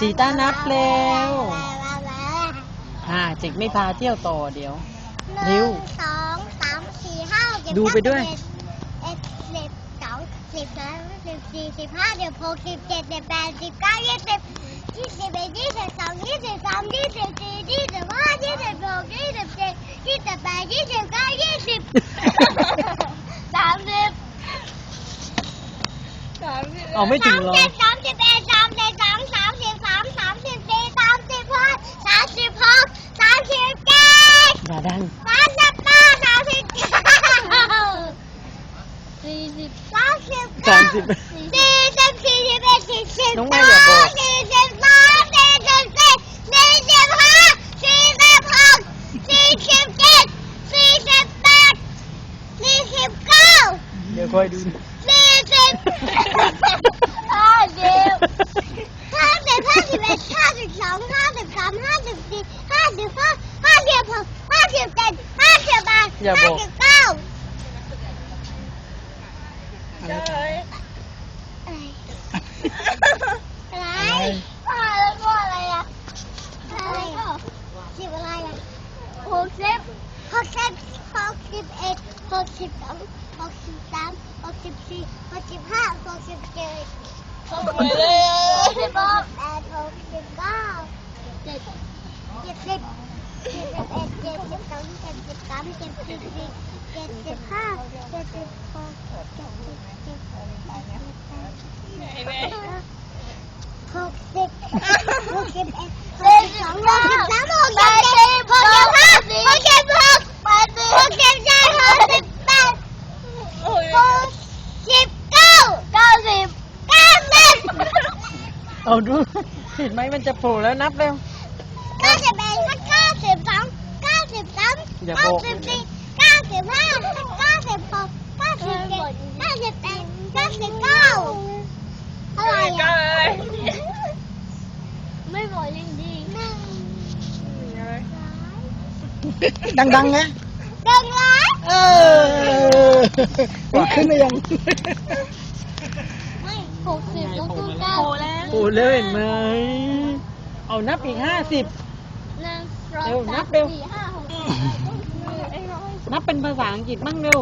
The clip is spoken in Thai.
สีตานับเร็ว อ่าเจิกไม่พาเที่ยวต่อเดี๋ยว หนึ่ว งสองสามสี่ห้าหกเจ็ดูไปด้วย เอ็ดสิบสองสิบสามสิบสี่สิบห้าสิบหกสิบเจ็ดสิบแปดสิบเก้ายี่สิบยี่สิบเอ็ดยี่สิบสองยี่สิบสามยี่สิบสี่ยี่สิบห้ายี่สิบหกยี่สิบเจ็ดยี่สิบแปดยี่สิบเก้ายี่สิบสามสิบเอาไม่ถึงหรอสามสิบสามสิบเอ็ดสามสิบสองสามสิบสามสามสิบสี่สามสิบห้าสามสิบหกสามสิบเจ็ด อย่าดังสามสิบแปดสามสิบเก้าสี่สิบสามสิบสามสิบสี่สิบสี่สิบเอ็ดสี่สิบน้องสแม่องอย่าบอกสี่สิบสามสี่สิบสี่สี่สิบห้าสี่สิบหกสี่สิบเจ็ดสี่สิบแปดสี่สิบเก้าเดี๋ยวคอยดูสี่สิบห้าสิบห้าสิบห้าสิบเอ็ดห้าสิบสองห้าสิบสามห้าสิบสี่ห้าสิบห้าห้าสิบหกห้าสิบเจ็ดห้าสิบแปด อย่าบอกสิบเก้าอะไรอะไรแล้วก็อะไรอะอะไรอะสิบอะไรอะหกสิบหกสิบหกสิบเอ็ดหกสิบสองหกสิบสามหกสิบสี่หกสิบห้าหกสิบเจ็ดหกสิบแปดหกสิบเก้าเจ็ดเจ็ดสิบเอ็ดเจ็ดสิบสองเจ็ดสิบสามเจ็ดสิบสี่เจ็ดสิบห้าเจ็ดสิบหกเจ็ดสิบเจ็ดสิบแปดหกสิบหกสิบเอ็ดหกสิบสองหกสิบสามหกสิบเจ็ดหกสิบห้าหกสิบหกหกสิบเจ็ดหกสิบแปดหกสิบเก้าเก้าสิบเก้าสิบเอาดูเห็นไหมมันจะโผล่แล้วนับเร็ว เก้าสิบเอ็ดเก้าสิบสองเก้าสิบสาม อย่าบเก้าอกสิบสี่เก้าสิบห้าเก้าสิบหกเก้าสิบเจ็ดเก้าสิบแปดเก้าสิบเก้าอะไรอะไม่บอกจริงๆหนึ่งดังๆนะดังร้ายเออขึ้นได้ยังไม่หกสิบแล้วก็เก้าโอ้เลยเห็นไหม เอานับอีกห้าสิบ หนึ่งสองเร็วนัสาบมเร็วสี่ห้าหก นับเป็นภาษาอังกฤษบ้างเร็ว